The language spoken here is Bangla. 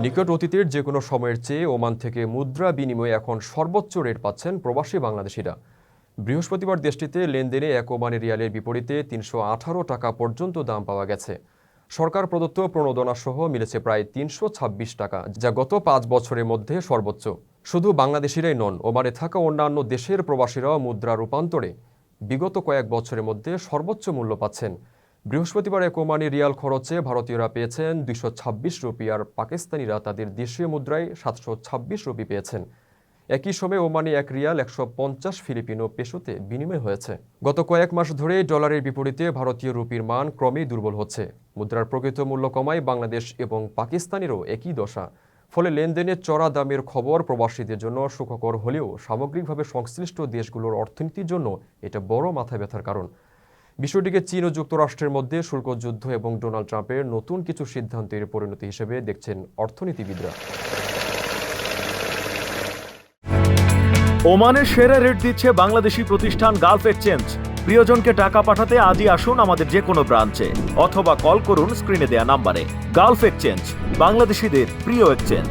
নিকট অতীতের যে কোনো সময়ের চেয়ে ওমান থেকে মুদ্রা বিনিময়ে এখন সর্বোচ্চ রেট পাচ্ছেন প্রবাসী বাংলাদেশিরা। বৃহস্পতিবার দেশটিতে লেনদেনে এক ওমানি রিয়ালের বিপরীতে তিনশো আঠারো টাকা পর্যন্ত দাম পাওয়া গেছে। সরকার প্রদত্ত প্রণোদনাসহ মিলেছে প্রায় তিনশো ছাব্বিশ টাকা, যা গত পাঁচ বছরের মধ্যে সর্বোচ্চ। শুধু বাংলাদেশিরাই নন, ওমানে থাকা অন্যান্য দেশের প্রবাসীরাও মুদ্রা রূপান্তরে বিগত কয়েক বছরের মধ্যে সর্বোচ্চ মূল্য পাচ্ছেন। বৃহস্পতিবার এক ওমানি রিয়াল খরচে ভারতীয়রা পেয়েছেন দুইশো ছাব্বিশ রুপি আর পাকিস্তানিরা তাদের দেশীয় মুদ্রায় সাতশো ছাব্বিশ রুপি পেয়েছেন। একই সময়ে ওমানি এক রিয়াল একশো পঞ্চাশ ফিলিপিনো পেশোতে বিনিময় হয়েছে। গত কয়েক মাস ধরে ডলারের বিপরীতে ভারতীয় রুপির মান ক্রমেই দুর্বল হচ্ছে। মুদ্রার প্রকৃত মূল্য কমায় বাংলাদেশ এবং পাকিস্তানেরও একই দশা। ফলে লেনদেনের চড়া দামের খবর প্রবাসীদের জন্য সুখকর হলেও সামগ্রিকভাবে সংশ্লিষ্ট দেশগুলোর অর্থনীতির জন্য এটা বড় মাথা ব্যথার কারণ। বিষয়টিকে চীন ও যুক্তরাষ্ট্রের মধ্যে শুল্ক যুদ্ধ এবং ডোনাল্ড ট্রাম্পের নতুন কিছু সিদ্ধান্তের পরিণতি হিসেবে দেখছেন অর্থনীতিবিদরা। ওমানের সেরা রেট দিচ্ছে বাংলাদেশি প্রতিষ্ঠান গালফ এক্সচেঞ্জ। প্রিয়জনকে টাকা পাঠাতে আজই আসুন আমাদের যে কোনো ব্রাঞ্চে, অথবা কল করুন স্ক্রিনে দেয়া নাম্বারে। গালফ এক্সচেঞ্জ, বাংলাদেশিদের প্রিয় এক্সচেঞ্জ।